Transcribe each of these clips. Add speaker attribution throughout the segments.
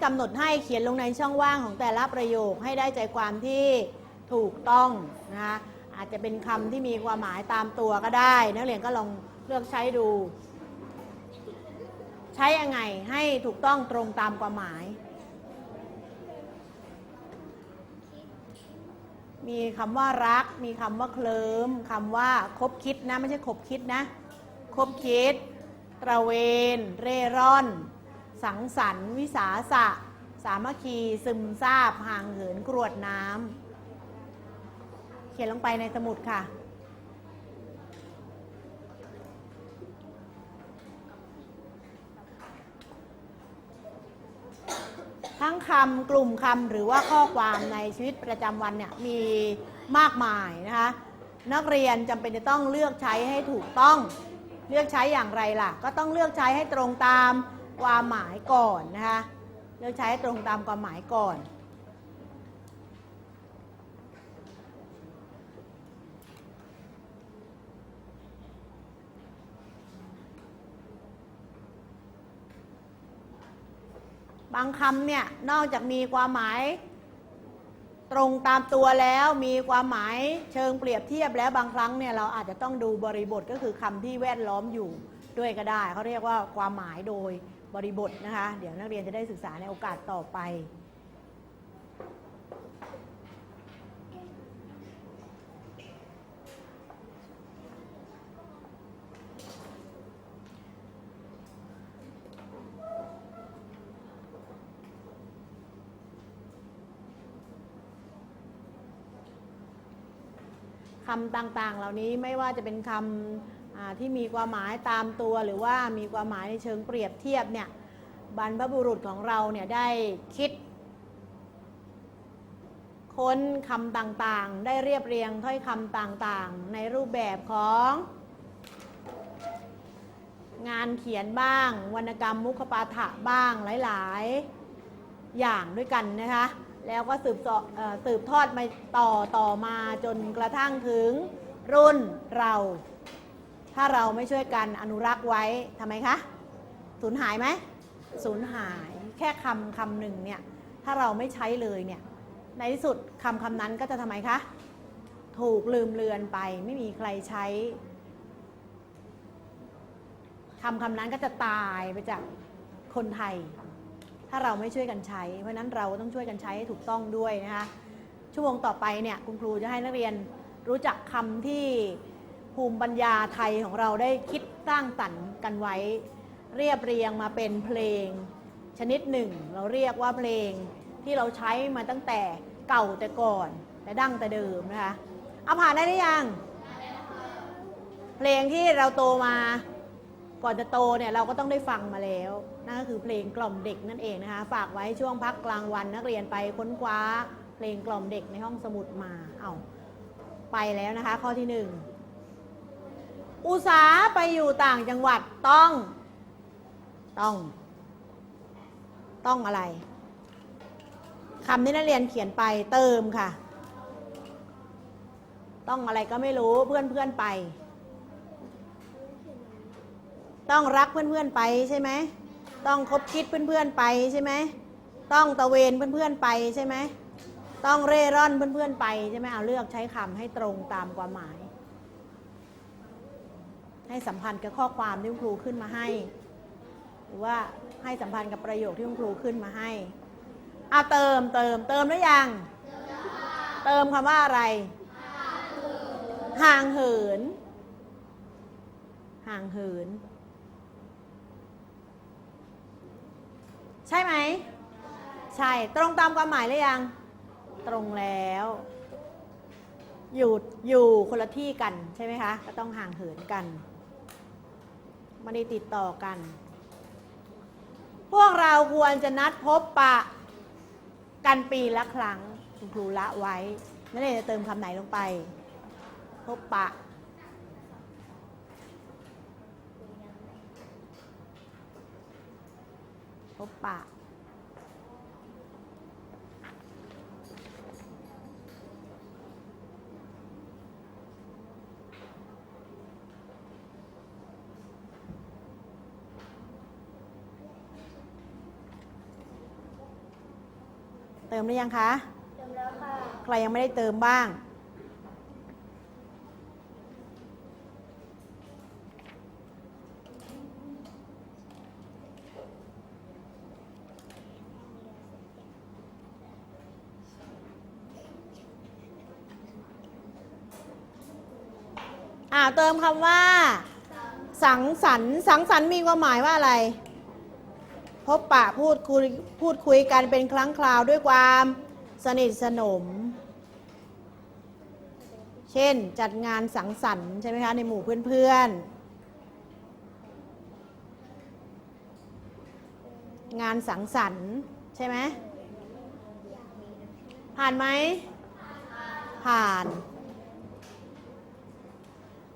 Speaker 1: ่กำหนดให้เขียนลงในช่องว่างของแต่ละประโยคให้ได้ใจความที่ถูกต้องนะคะอาจจะเป็นคำที่มีความหมายตามตัวก็ได้ นักเรียนก็ลองเลือกใช้ดู ใช้ยังไงให้ถูกต้องตรงตามความหมาย มีคำว่ารัก มีคำว่าเคลิมคำว่าคบคิดนะ ไม่ใช่คบคิดนะ คบคิด ตระเวน เร่ร่อน สังสรรค์ วิสาสะ สามัคคี ซึมซาบ ห่างเหินกรวดน้ำเขียนลงไปในสมุดค่ะทั้งคำกลุ่มคำหรือว่าข้อความในชีวิตประจำวันเนี่ยมีมากมายนะคะนักเรียนจำเป็นจะต้องเลือกใช้ให้ถูกต้อง เลือกใช้อย่างไรล่ะ ก็ต้องเลือกใช้ให้ตรงตาม ความหมายก่อนนะคะเลือกใช้ตรงตามความหมายก่อนบางคำเนี่ยนอกจากมีความหมาย ตรงตามตัวแล้วมีความหมายเชิงเปรียบเทียบแล้วบางครั้งเนี่ยเราอาจจะต้องดูบริบทก็คือคำที่แวดล้อมอยู่ด้วยก็ได้เขาเรียกว่าความหมายโดย บริบทนะคะ เดี๋ยวนักเรียนจะได้ศึกษาในโอกาสต่อไป คำต่างๆ เหล่านี้ไม่ว่าจะเป็นคำ ที่มีความหมายตามตัวหรือว่ามีความหมายในเชิงเปรียบเทียบเนี่ยบรรพบุรุษของเราเนี่ยได้คิด ค้นคำต่างๆ ได้เรียบเรียงถ้อยคำต่างๆ ในรูปแบบของ งานเขียนบ้าง วรรณกรรมมุขปาฐะบ้างหลายๆ อย่างด้วยกันนะคะ แล้วก็สืบสืบทอดมาต่อต่อมาจนกระทั่งถึงรุ่นเรา ถ้าเราไม่ช่วยกันอนุรักษ์ไว้ทำไมคะสูญหายไหมสูญหายแค่คำคำหนึ่งเนี่ยถ้าเราไม่ใช้เลยเนี่ยในที่สุดคำคำนั้นก็จะทำไมคะถูกลืมเลือนไปไม่มีใครใช้คำคำนั้นก็จะตายไปจากคนไทย ถ้าเราไม่ช่วยกันใช้ เพราะนั้นเราต้องช่วยกันใช้ให้ถูกต้องด้วยนะคะชั่วโมงต่อไปเนี่ยคุณครูจะให้นักเรียนรู้จักคำที่ ภูมิปัญญาไทยของเราได้คิดสร้างสรรค์กันไว้ เรียบเรียงมาเป็นเพลง ชนิดหนึ่ง เราเรียกว่าเพลงที่เราใช้มาตั้งแต่เก่าแต่ก่อน แต่ดั้งแต่เดิมนะคะเอาผ่านได้หรือยังเพลงที่เราโตมาก่อนจะโตเนี่ยเราก็ต้องได้ฟังมาแล้วนั่นก็คือเพลงกล่อมเด็กนั่นเองนะคะฝากไว้ช่วงพักกลางวันนักเรียนไปค้นคว้า เพลงกล่อมเด็กในห้องสมุดมาเอาไปแล้วนะคะ ข้อที่หนึ่ง อุตสาห์ไปอยู่ต่างจังหวัดต้อง ต้อง ต้องอะไรคำที่นักเรียนเขียนไปเติมค่ะ ต้องอะไรก็ไม่รู้เพื่อนเพื่อนไป ต้องรักเพื่อนๆไปใช่ไหมต้องคบคิดเพื่อนๆไปใช่ไหมต้องตะเวนเพื่อนๆไปใช่ไหมต้องเร่ร่อนเพื่อนๆไปใช่ไหมเอาเลือกใช้คำให้ตรงตามความหมาย ให้สัมพันธ์กับข้อความที่คุณครูขึ้นมาให้ หรือว่าให้สัมพันธ์กับประโยคที่คุณครูขึ้นมาให้เอาเติมเติมเติมหรือยัง เติมคำว่าอะไร ห่างเหิน ห่างเหิน ใช่ไหม ใช่ ตรงตามความหมายหรือยัง ตรงแล้ว อยู่อยู่คนละที่กันใช่ไหมคะ ก็ต้องห่างเหินกัน ไม่ได้ติดต่อกัน พวกเราควรจะนัดพบปะกันปีละครั้งคุณครูละไว้นั่นเองจะเติมคำไหนลงไป พบปะ พบปะ เติมหรือยังคะ
Speaker 2: เติมแล้วค่ะ
Speaker 1: ใครยังไม่ได้เติมบ้าง อ่าเติมคำว่า สังสรรค์ สังสรรค์มีความหมายว่าอะไรพ บปะพูดคุยพูดคุยกันเป็นครั้งคราวด้วยความสนิทสนม เช่นจัดงานสังสรรค์ใช่ไหมคะในหมู่เพื่อนๆ งานสังสรรค์ใช่ไหมผ่านไหม ผ่าน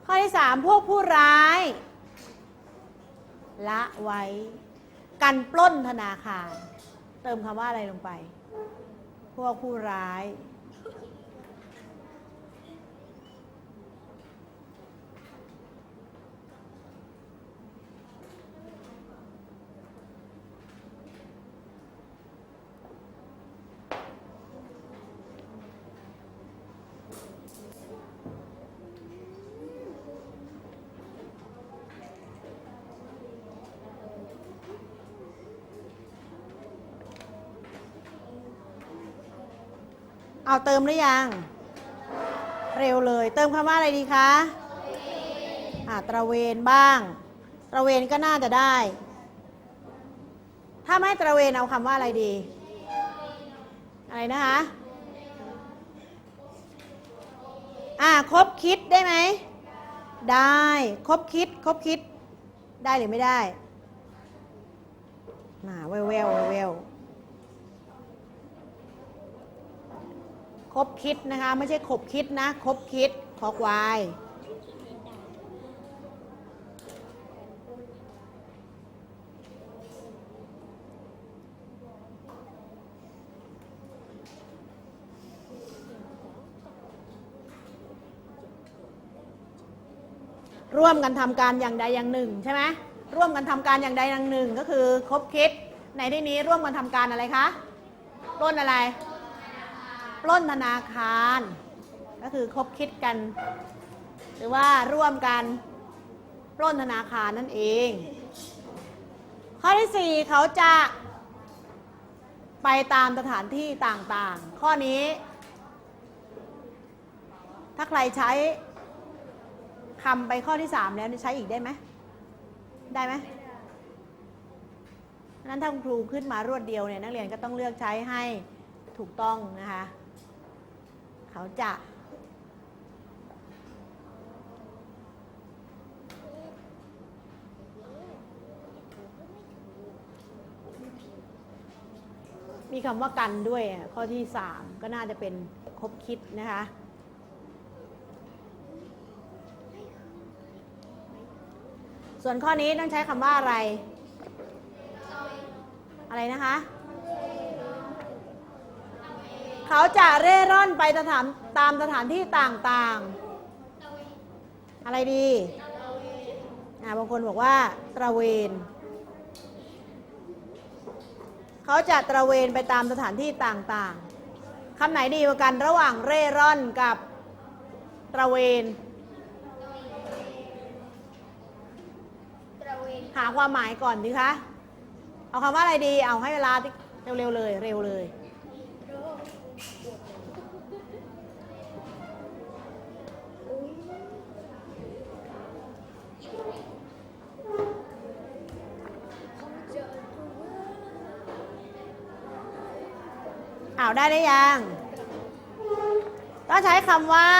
Speaker 1: ข้อที่สามพวกผู้ร้าย ละไว้ การปล้นธนาคาร เติมคำว่าอะไรลงไป พวกผู้ร้าย เอาเติมหรือยัง เร็วเลย เติมคำว่าอะไรดีคะอ่าตระเวนบ้าง ตระเวนก็น่าจะได้ ถ้าไม่ตระเวนเอาคำว่าอะไรดี อะไรนะคะอ่าคบคิดได้ไหม ได้คบคิดคบคิด ได้หรือไม่ได้น่าเวลเวลเวลเวล คบคิดนะคะ ไม่ใช่ขบคิดนะ คบคิดคอควาย ร่วมกันทำการอย่างใดอย่างหนึ่งใช่ไหมร่วมกันทำการอย่างใดอย่างหนึ่งก็คือคบคิดในที่นี้ร่วมกันทำการอะไรคะปล้นอะไร ปล้นธนาคาร ก็คือคบคิดกัน หรือว่าร่วมกันปล้นธนาคารนั่นเอง ข้อที่ 4 เขาจะไปตามสถานที่ต่างๆ ข้อนี้ ถ้าใครใช้คำไปข้อที่ 3 แล้วใช้อีกได้ไหม ได้ไหมนั้นถ้าคุณครูขึ้นมารวดเดียวเนี่ยนักเรียนก็ต้องเลือกใช้ให้ถูกต้องนะคะ เขาจะมีคำว่ากันด้วยอะข้อที่ 3 ก็น่าจะเป็นคบคิดนะคะ ส่วนข้อนี้ต้องใช้คำว่าอะไร อะไรนะคะ เขาจะเร่ร่อนไปสถานตามสถานที่ต่างๆ อะไรดีอ่าบางคนบอกว่าตระเวน เขาจะตระเวนไปตามสถานที่ต่างๆคำไหนดีกว่ากันระหว่างเร่ร่อนกับตระเวน หาความหมายก่อนดีคะ เอาคำว่าอะไรดี เอาให้เวลาเร็วๆเลย เร็วเลย อ้าวได้ได้ยัง ต้องใช้คำว่า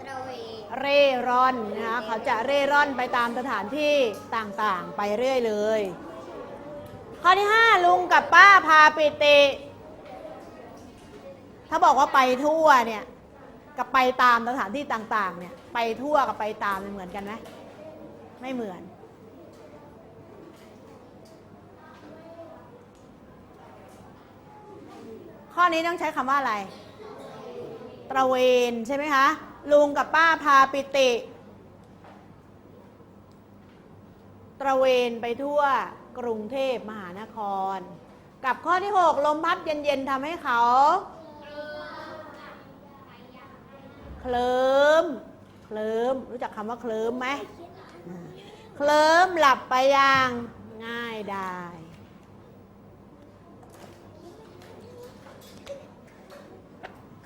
Speaker 2: ตระเวน
Speaker 1: เร่ร่อนนะคะเขาจะเร่ร่อนไปตามสถานที่ต่างๆ ไปเรื่อยเลย ข้อที่ 5 ลุงกับป้าพาไปเตะถ้าบอกว่าไปทั่วเนี่ยกับไปตามสถานที่ต่างๆเนี่ยไปทั่วกับไปตามมันเหมือนกันไหมไม่เหมือน ข้อนี้ต้องใช้คำว่าอะไร ตระเวนใช่ไหมคะ ลุงกับป้าพาปิติ ตระเวนไปทั่วกรุงเทพมหานคร กับข้อที่ 6 ลมพัดเย็นๆทำให้เขา เคลิ้มเคลิ้มรู้จักคำว่าเคลิ้มไหมเคลิ้มหลับไปอย่างง่ายได้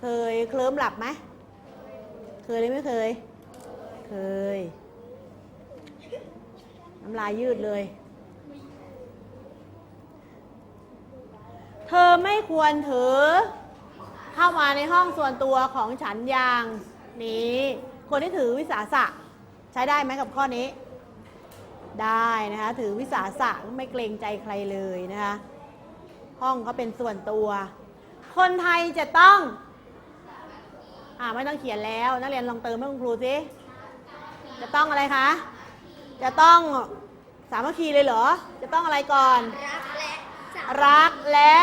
Speaker 1: เคยเคลิ้มหลับไหม เคยหรือไม่เคย เคย น้ำลายยืดเลย เธอไม่ควรถือ เข้ามาในห้องส่วนตัวของฉันอย่างนี้ คนที่ถือวิสาสะ ใช้ได้ไหมกับข้อนี้ ได้นะคะ ถือวิสาสะไม่เกรงใจใครเลยนะคะ ห้องเขาเป็นส่วนตัว คนไทยจะต้อง อ่าไม่ต้องเขียนแล้ว นักเรียนลองเติมให้คุณครูสิจะต้องอะไรคะ จะต้องสามัคคีเลยเหรอ จะต้องอะไรก่อน
Speaker 2: รักและ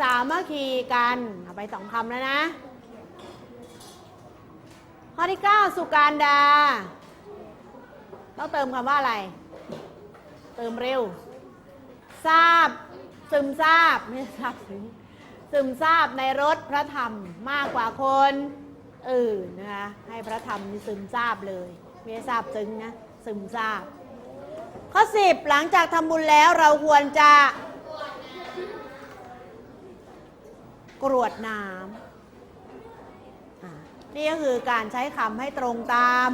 Speaker 2: สามัคคี
Speaker 1: กันเอาไปสองคำแล้วนะ ข้อที่ 9 สุการดา ต้องเติมคำว่าอะไร เติมเร็ว ทราบ ซึมทราบไม่ทราบซึ้งซึมทราบในรถพระธรรมมากกว่าคน เอื่นะคะให้พระธรรมนี่ซึมทราบเลยไม่ทราบซึ้งนะซึมทราบ ข้อ10หลังจากทำบุญแล้วเราควรจะกรวดน้ำนี่ก็คือการใช้คำให้ตรงตาม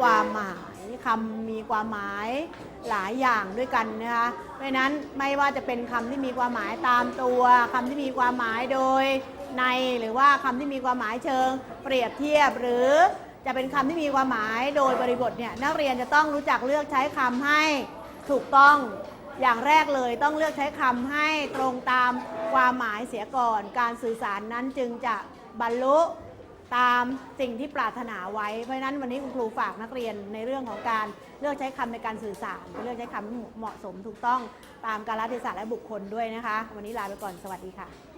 Speaker 1: ความหมายคำมีความหมายหลายอย่างด้วยกันนะคะเพราะนั้นไม่ว่าจะเป็นคำที่มีความหมายตามตัวคำที่มีความหมายโดย ในหรือว่าคำที่มีความหมายเชิง เปรียบเทียบหรือจะเป็นคำที่มีความหมายโดยบริบทเนี่ยนักเรียนจะต้องรู้จักเลือกใช้คำให้ถูกต้องอย่างแรกเลยต้องเลือกใช้คำให้ตรงตามความหมายเสียก่อน การสื่อสารนั้นจึงจะบรรลุตามสิ่งที่ปรารถนาไว้ เพราะฉะนั้นวันนี้คุณครูฝากนักเรียนในเรื่องของการเลือกใช้คำในการสื่อสารเลือกใช้คำที่เหมาะสมถูกต้องตามกาลเทศะและบุคคลด้วยนะคะ วันนี้ลาไปก่อนสวัสดีค่ะ